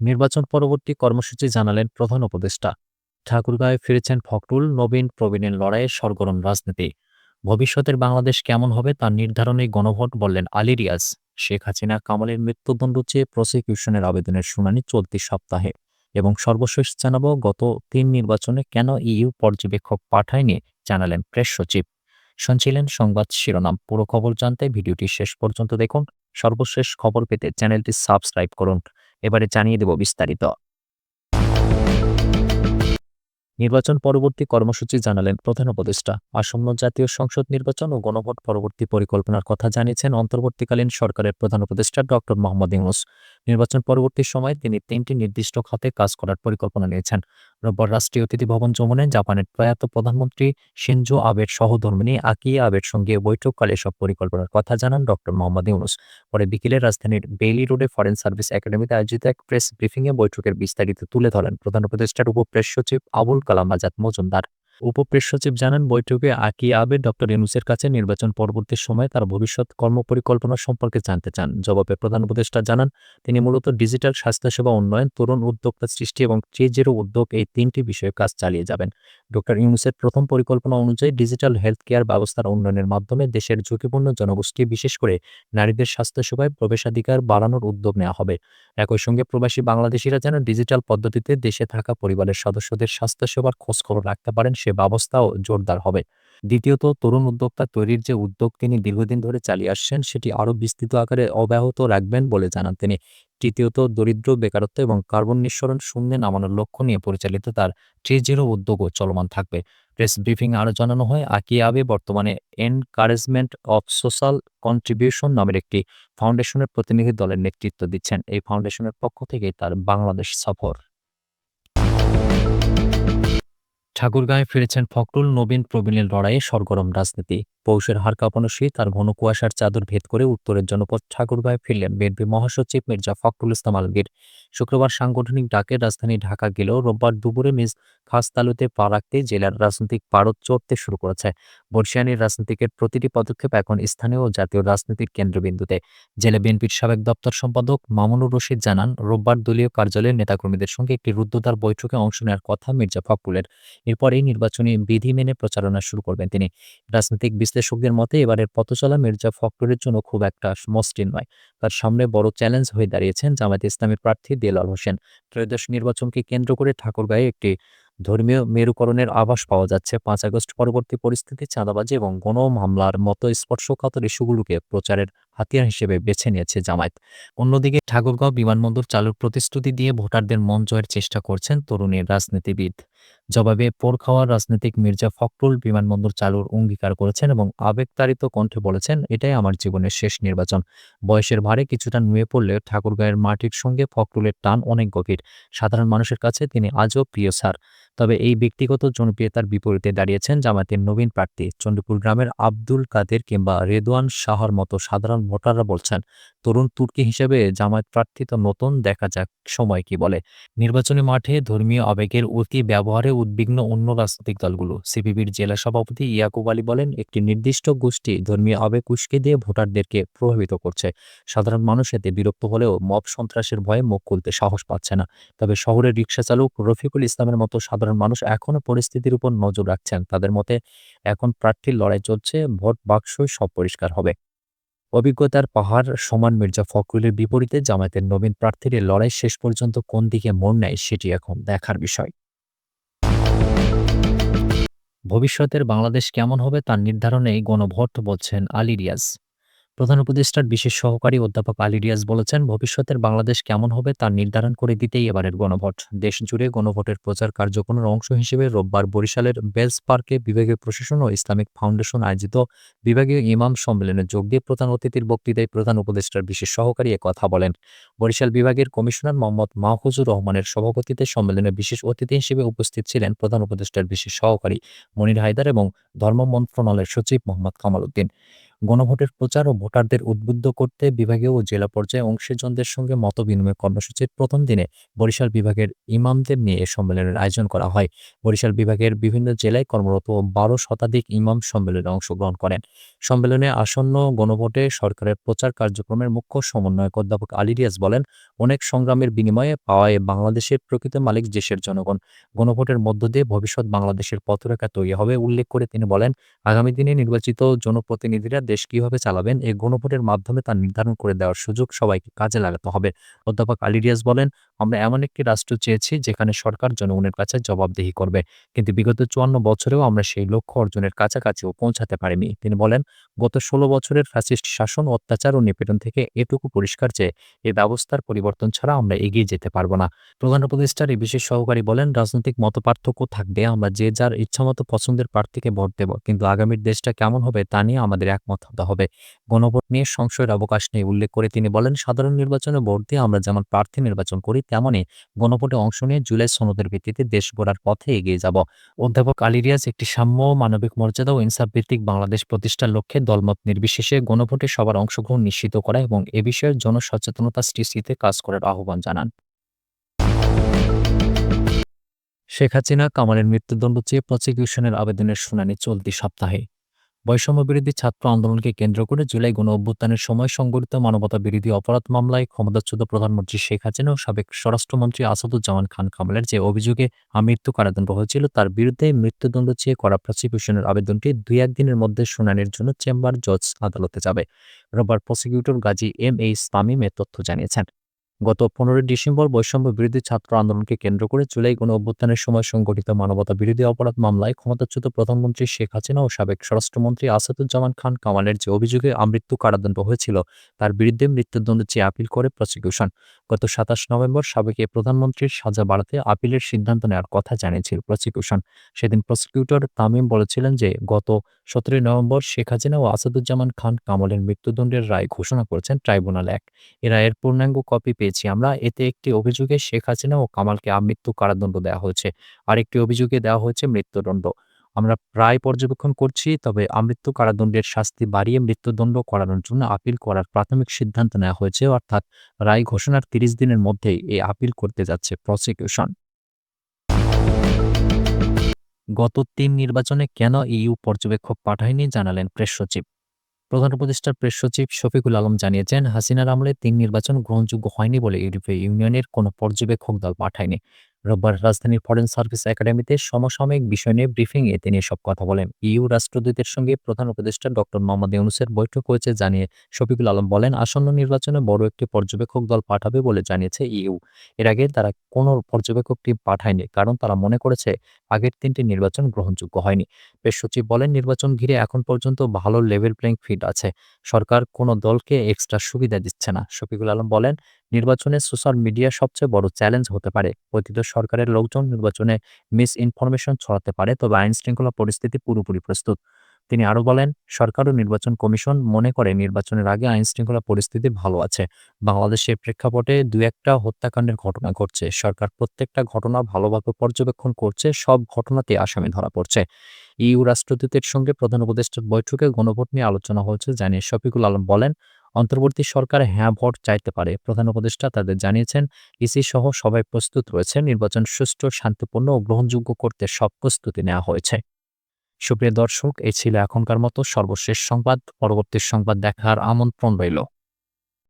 নির্বাচন পরবর্তী কর্মসূচি জানালেন প্রধান উপদেষ্টা। ঠাকুরগাঁয়ে ফিরেছেন ফখরুল, নবীন প্রবীণের লড়াইয়ে সরগরম রাজনীতি। ভবিষ্যতের বাংলাদেশ কেমন হবে তার নির্ধারণে গণভোট বললেন আলী রিয়াজ। শেখ হাসিনা কামালের মৃত্যুদণ্ড চেয়ে প্রসিকিউশনের আবেদনের শুনানি চলতি সপ্তাহে এবং সর্বশেষ জানাব গত তিন নির্বাচনে কেন ইইউ পর্যবেক্ষক পাঠায়নি জানালেন প্রেস সচিব। শুনছিলেন সংবাদ শিরোনাম। পুরো খবর জানতে ভিডিওটি শেষ পর্যন্ত দেখুন। সর্বশেষ খবর পেতে চ্যানেলটি সাবস্ক্রাইব করুন। এবারে জানিয়ে দেব বিস্তারিত। নির্বাচন পরবর্তী কর্মসূচি জানালেন প্রধান উপদেষ্টা। আসন্ন জাতীয় সংসদ নির্বাচন ও গণভোট পরবর্তী পরিকল্পনার কথা জানিয়েছেন অন্তর্বর্তীকালীন সরকারের প্রধান উপদেষ্টা ডক্টর মোহাম্মদ ইউনুস। নির্বাচন পরবর্তী সময়ে তিনি তিনটি নির্দিষ্ট খাতে কাজ করার পরিকল্পনা নিয়েছেন। রোববার রাষ্ট্রীয় অতিথি ভবন যমুনে জাপানের প্রয়াত প্রধানমন্ত্রী শিনজো আবের সহধর্মিনী আকিয়া আবের সঙ্গে বৈঠককালে এসব পরিকল্পনার কথা জানান ডক্টর মোহাম্মদ ইউনুস। পরে বিকেলে রাজধানীর বেইলি রোডে ফরেন সার্ভিস একাডেমিতে আয়োজিত এক প্রেস ব্রিফিংয়ে বৈঠকের বিস্তারিত তুলে ধরেন প্রধান উপদেষ্টার উপপ্রেস সচিব আবুল কালাম আজাদ মজুমদার। উপপ্রেস সচিব জানান, বৈঠকে আকি আবে ডক্টর ইউনুসের কাছে নির্বাচন পরবর্তী সময়ে তার ভবিষ্যৎ কর্মপরিকল্পনা সম্পর্কে জানতে চান। জবাবে প্রধান উপদেষ্টা জানান, তিনি মূলত ডিজিটাল স্বাস্থ্যসেবা উন্নয়ন, তরুণ উদ্যোক্তা সৃষ্টি এবং ট্রি জিরো উদ্যোগ এই তিনটি বিষয়ে কাজ চালিয়ে যাবেন। ডক্টর ইউনুসের প্রথম পরিকল্পনা অনুযায়ী ডিজিটাল হেলথ কেয়ার ব্যবস্থার উন্নয়নের মাধ্যমে দেশের ঝুঁকিপূর্ণ জনগোষ্ঠী, বিশেষ করে নারীদের স্বাস্থ্যসেবায় প্রবেশাধিকার বাড়ানোর উদ্যোগ নেওয়া হবে। একই সঙ্গে প্রবাসী বাংলাদেশিরা যেন ডিজিটাল পদ্ধতিতে দেশে থাকা পরিবারের সদস্যদের স্বাস্থ্যসেবার খোঁজখবর রাখতে পারেন সে ব্যবস্থাও জোরদার হবে। দ্বিতীয়ত, তরুণ উদ্যোক্তা তৈরির যে উদ্যোগ তিনি দীর্ঘদিন ধরে চালিয়ে আসছেন, সেটি আরও বিস্তৃত আকারে অব্যাহত রাখবেন বলে জানান তিনি। তৃতীয়ত, দরিদ্র, বেকারত্ব এবং কার্বন নিঃসরণ শূন্যে নামানোর লক্ষ্য নিয়ে পরিচালিত তার ট্রি জিরো উদ্যোগও চলমান থাকবে। প্রেস ব্রিফিং আরও জানানো হয়, আকিয়াবে বর্তমানে এনকারেজমেন্ট অফ সোশ্যাল কন্ট্রিবিউশন নামের একটি ফাউন্ডেশনের প্রতিনিধি দলের নেতৃত্ব দিচ্ছেন। এই ফাউন্ডেশনের পক্ষ থেকে তার বাংলাদেশ সফর। ঠাকুরগাঁয়ে ফিরেছেন ফখরুল নবীন প্রবীণের লড়াইয়ে সরগরম রাজনীতি। পৌষের হার কাঁপানো শীত আর ঘন কুয়াশার চাদর ভেদ করে উত্তরের জনপদ ঠাকুরগাঁয়ে ফিরলেন বিএনপি মহাসচিব মির্জা ফখরুল ইসলাম আলমগীর। শুক্রবার সাংগঠনিক ডাকে রাজধানী ঢাকা গেলেও রোববার দুপুরে মিস খাসতালুতে পা রাখতে জেলার রাজনৈতিক পারদ চড়তে শুরু করেছে। বর্ষিয়ানির রাজনীতিকের প্রতিটি পদক্ষেপ এখন স্থানীয় ও জাতীয় রাজনীতির কেন্দ্রবিন্দুতে। জেলা বিএনপির সাবেক দপ্তর সম্পাদক মামুনুর রশিদ জানান, রোববার দলীয় কার্যালয়ের নেতাকর্মীদের সঙ্গে একটি রুদ্ধদ্বার বৈঠকে অংশ নেওয়ার কথা মির্জা ফখরুলের। এরপরেই নির্বাচনী বিধি মেনে প্রচারণা শুরু করবেন তিনি। রাজনৈতিক বিশ্লেষকদের মতে এবারের পথচলা মির্জা ফখরুলের জন্য খুব একটা মসৃণ নয়। তার সামনে বড় চ্যালেঞ্জ হয়ে দাঁড়িয়েছেন জামায়াত ইসলামের প্রার্থী দেলাল হোসেন। ত্রয়োদশ নির্বাচনকে কেন্দ্র করে ঠাকুরগাঁয়ে একটি ধর্মীয় মেরুকরণের আভাস পাওয়া যাচ্ছে। পাঁচ আগস্ট পরবর্তী পরিস্থিতি চাঁদাবাজি এবং গণ মামলার মতো স্পর্শকাতর ইস্যুগুলোকে প্রচারের হাতিয়ার হিসেবে বেছে নিয়েছে জামায়াত। অন্যদিকে ঠাকুরগাঁও বিমানবন্দর চালুর প্রতিশ্রুতি দিয়ে ভোটারদের মন জয়ের চেষ্টা করছেন তরুণীর রাজনীতিবিদ। জবাবে পোর খাওয়ার রাজনীতিক মির্জা ফখরুল বিমানবন্দর চালুর অঙ্গীকার করেছেন এবং আবেগতাড়িত কণ্ঠে বলেছেন, এটাই আমার জীবনের শেষ নির্বাচন। বয়সের ভারে কিছুটা নুয়ে পড়লে ঠাকুরগাঁয়ের মাটির সঙ্গে ফখরুলের টান অনেক গভীর। সাধারণ মানুষের কাছে তিনি আজও প্রিয় স্যার। তবে এই ব্যক্তিগত জনপ্রিয়তার বিপরীতে দাঁড়িয়েছেন জামায়াতের নবীন প্রার্থী চন্ডীপুর গ্রামের আব্দুল কাদের কিংবা রেদওয়ান শাহর মতো সাধারণ ভোটাররা বলছেন, তরুণ তুর্কি হিসেবে জামায়াত প্রার্থী তো নতুন, দেখা যাক সময় কি বলে। নির্বাচনী মাঠে ধর্মীয় আবেগের অতি ব্যবহারে উদ্বিগ্ন অন্য রাজনৈতিক দলগুলো। সিপিবির জেলা সভাপতি ইয়াকুব আলী বলেন, একটি নির্দিষ্ট গোষ্ঠী ধর্মীয় আবেগ উস্কে দিয়ে ভোটারদেরকে প্রভাবিত করছে। সাধারণ মানুষ এতে বিরক্ত হলেও মব সন্ত্রাসের ভয়ে মুখ খুলতে সাহস পাচ্ছে না। তবে শহরের রিক্সা চালক রফিকুল ইসলামের মতো সাধারণ মানুষ এখনও পরিস্থিতির উপর নজর রাখছেন। তাদের মতে এখন প্রার্থীর লড়াই চলছে, ভোট বাক্সই সব পরিষ্কার হবে। অভিজ্ঞতার পাহাড় সমান মির্জা ফখরুলের বিপরীতে জামায়াতের নবীন প্রার্থীর লড়াই শেষ পর্যন্ত কোন দিকে মোড় নেয় সেটি এখন দেখার বিষয়। ভবিষ্যতের বাংলাদেশ কেমন হবে তার নির্ধারণেই গণভোট বলছেন আলী রিয়াজ। প্রধান উপদেষ্টার বিশেষ সহকারী অধ্যাপক আলী রিয়াজ বলেছেন, ভবিষ্যতের বাংলাদেশ কেমন হবে তা নির্ধারণ করে দিতেই এবারের গণভোট। দেশ জুড়ে গণভোটের প্রচার কার্যক্রমের অংশ হিসেবে রোববার বরিশালের বেলস পার্কে বিভাগীয় প্রশাসন ও ইসলামিক ফাউন্ডেশন আয়োজিত বিভাগীয় ইমাম সম্মেলনে যোগ দিয়ে প্রধান অতিথির বক্তৃতায় প্রধান উপদেষ্টার বিশেষ সহকারী কথা বলেন। বরিশাল বিভাগের কমিশনার মোহাম্মদ মাহফুজুর রহমানের সভাপতিতে সম্মেলনে বিশেষ অতিথি হিসেবে উপস্থিত ছিলেন প্রধান উপদেষ্টার বিশেষ সহকারী মনির হায়দার এবং ধর্ম মন্ত্রণালয়ের সচিব মোহাম্মদ কামাল উদ্দিন। গণভোটের প্রচার ও ভোটারদের উদ্বুদ্ধ করতে বিভাগীয় ও জেলা পর্যায়ে অংশীজনদের সঙ্গে মত বিনিময় কর্মসূচির প্রথম দিনে বরিশাল বিভাগের ইমামদের নিয়ে এ সম্মেলনের আয়োজন করা হয়। বরিশাল বিভাগের বিভিন্ন জেলায় কর্মরত বারো শতাধিক ইমাম সম্মেলনে অংশগ্রহণ করেন। সম্মেলনে আসন্ন গণভোটে সরকারের প্রচার কার্যক্রমের মুখ্য সমন্বয়ক অধ্যাপক আলী রিয়াজ বলেন, অনেক সংগ্রামের বিনিময়ে পাওয়ায় বাংলাদেশের প্রকৃত মালিক দেশের জনগণ। গণভোটের মধ্য দিয়ে ভবিষ্যৎ বাংলাদেশের পথরেখা তৈরি হবে, উল্লেখ করে তিনি বলেন, আগামী দিনে নির্বাচিত জনপ্রতিনিধিরা দেশ কীভাবে চালাবেন, এই গণভোটের মাধ্যমে তা নির্ধারণ করে দেওয়ার সুযোগ সবাইকে কাজে লাগাতে হবে। অধ্যাপক আলী রিয়াজ বলেন, আমরা এমন একটি রাষ্ট্র চেয়েছি যেখানে সরকার জনগণের কাছে জবাবদিহি করবে। কিন্তু বিগত চুয়ান্ন বছরেও আমরা সেই লক্ষ্য অর্জনের কাছাকাছিও পৌঁছাতে পারিনি। তিনি বলেন, গত ষোলো বছরের ফ্যাসিস্ট শাসন, অত্যাচার ও নিপীড়ন থেকে এটুকু পরিষ্কার যে, এ ব্যবস্থার পরিবর্তন ছাড়া আমরা এগিয়ে যেতে পারব না। প্রধান উপদেষ্টার এই বিশেষ সহকারী বলেন, রাজনৈতিক মতপার্থক্য থাকবে, আমরা যে যার ইচ্ছামতো পছন্দের প্রার্থীকে ভোট দেব, কিন্তু আগামীর দেশটা কেমন হবে তা নিয়ে আমাদের একমত হতে হবে। গণভোট নিয়ে সংশয়ের অবকাশ নেই উল্লেখ করে তিনি বলেন, সাধারণ নির্বাচনে ভোট দিয়ে আমরা যেমন প্রার্থী নির্বাচন করি, তেমনই গণভোটে অংশ নিয়ে জুলাই সনদের ভিত্তিতে দেশ গড়ার পথে এগিয়ে যাব। অধ্যাপক আলিরিয়াজ একটি সাম্য, মানবিক মর্যাদা ও ইনসাফ ভিত্তিক বাংলাদেশ প্রতিষ্ঠার লক্ষ্যে দলমত নির্বিশেষে গণভোটে সবার অংশগ্রহণ নিশ্চিত করা এবং এ বিষয়ে জনসচেতনতা সৃষ্টিতে কাজ করার আহ্বান জানান। শেখ হাসিনা কামালের মৃত্যুদণ্ড চেয়ে প্রসিকিউশনের আবেদনের শুনানি চলতি সপ্তাহে। বৈষম্য বিরোধী ছাত্র আন্দোলনকে কেন্দ্র করে জুলাই গণ অভ্যুত্থানের সময় সংগঠিত মানবতা বিরোধী অপরাধ মামলায় ক্ষমতাচ্যুত প্রধানমন্ত্রী শেখ হাসিনা ও সাবেক স্বরাষ্ট্রমন্ত্রী আসাদুজ্জামান খান কামালের যে অভিযোগে মৃত্যু কারাদণ্ড হয়েছিল, তার বিরুদ্ধে মৃত্যুদণ্ড চেয়ে করা প্রসিকিউশনের আবেদনটি দুই একদিনের মধ্যে শুনানির জন্য চেম্বার জজ আদালতে যাবে। রোববার prosecutor Gazi M H Tamim এ তথ্য জানিয়েছেন। গত পনেরোই ডিসেম্বর বৈষম্য বিরোধী ছাত্র আন্দোলনকে কেন্দ্র করে জুলাই গণ অভ্যুত্থানের সময় সংগঠিত মানবতা বিরোধী অপরাধ মামলায় ক্ষমতাচ্যুত প্রধানমন্ত্রী শেখ হাসিনা ও সাবেক স্বরাষ্ট্রমন্ত্রী আসাদুজ্জামান খান কামালের যে অভিযোগে আমৃত্যু কারাদণ্ড হয়েছিল, তার বিরুদ্ধে মৃত্যুদণ্ড চেয়ে আপিল করে প্রসিকিউশন। গত সাতাশ নভেম্বর সাবেক প্রধানমন্ত্রীর সাজা বাড়াতে আপিলের সিদ্ধান্ত নেওয়ার কথা জানিয়েছিল প্রসিকিউশন। সেদিন প্রসিকিউটর তামিম বলেছিলেন যে, গত সতেরোই নভেম্বর শেখ হাসিনা ও আসাদুজ্জামান খান কামালের মৃত্যুদণ্ডের রায় ঘোষণা করেছেন ট্রাইব্যুনাল এক। এ রায়ের পূর্ণাঙ্গ কপি পেয়েছি। আমরা এতে একটি অভিযোগে শেখ হাসিনা ও কামালকে আমৃত্যু কারাদণ্ড দেওয়া হয়েছে। আর একটি অভিযোগে দেওয়া হয়েছে মৃত্যুদণ্ড। আমরা প্রায় পর্যবেক্ষণ করছি, তবে আমৃত্যু কারাদণ্ডের শাস্তি বাড়িয়ে মৃত্যুদণ্ড করানোর জন্য আপিল করার প্রাথমিক সিদ্ধান্ত নেওয়া হয়েছে। অর্থাৎ রায় ঘোষণার তিরিশ দিনের মধ্যেই এই আপিল করতে যাচ্ছে প্রসিকিউশন। গত তিন নির্বাচনে কেন ইইউ পর্যবেক্ষক পাঠায়নি জানালেন প্রেস সচিব। প্রধান উপদেষ্টার প্রেস সচিব শফিকুল আলম জানিয়েছেন, হাসিনার আমলে তিন নির্বাচন গ্রহণযোগ্য হয়নি বলে ইউরোপীয় ইউনিয়নের কোনো পর্যবেক্ষক দল পাঠায়নি। রোববার রাজধানীর ফরেন সার্ভিস একাডেমিতে সমসাময়িক বিষয় নিয়ে ব্রিফিংয়ে তিনি এসব কথা বলেন। ইউ রাষ্ট্রদূতের সঙ্গে প্রধান উপদেষ্টা ডক্টর মোহাম্মদ ইউনুসের বৈঠক হয়েছে জানিয়ে শফিকুল আলম বলেন, আসন্ন নির্বাচনে বড় একটি পর্যবেক্ষক দল পাঠাবে বলে জানিয়েছে ইউ। এর আগে তারা কোনো পর্যবেক্ষক টিম পাঠায়নি, কারণ তারা মনে করেছে আগের তিনটি নির্বাচন গ্রহণযোগ্য হয়নি। প্রেস সচিব বলেন, নির্বাচন ঘিরে এখন পর্যন্ত ভালো লেভেল প্লেইং ফিল্ড আছে। সরকার কোনো দলকে এক্সট্রা সুবিধা দিচ্ছে না। শফিকুল আলম বলেন, নির্বাচনে সোশ্যাল মিডিয়া সবচেয়ে বড় চ্যালেঞ্জ হতে পারে। পতিত সরকারের লোকজন নির্বাচনে মিস ইনফরমেশন ছড়াতে পারে, তবে আইন শৃঙ্খলা পরিস্থিতি পুরোপুরি প্রস্তুত। তিনি আরও বলেন, সরকার ও নির্বাচন কমিশন মনে করে নির্বাচনের আগে আইন শৃঙ্খলা পরিস্থিতি ভালো আছে। বাংলাদেশের প্রেক্ষাপটে দু একটা হত্যাকাণ্ডের ঘটনা ঘটছে। সরকার প্রত্যেকটা ঘটনা ভালোভাবে পর্যবেক্ষণ করছে, সব ঘটনাতে আসামি ধরা পড়ছে। ইউ রাষ্ট্রদূতের সঙ্গে প্রধান উপদেষ্টার বৈঠকে গণভোট নিয়ে আলোচনা হয়েছে, জানিয়ে শফিকুল আলম বলেন অন্তর্বর্তী সরকার হ্যাঁ ভোট চাইতে পারে। প্রধান উপদেষ্টা তাদের জানিয়েছেন, ইসি সহ সবাই প্রস্তুত রয়েছে। নির্বাচন সুষ্ঠু, শান্তিপূর্ণ ও গ্রহণযোগ্য করতে সব প্রস্তুতি নেওয়া হয়েছে। সুপ্রিয় দর্শক, এই ছিল এখনকার মতো সর্বশেষ সংবাদ। পরবর্তী সংবাদ দেখার আমন্ত্রণ রইল।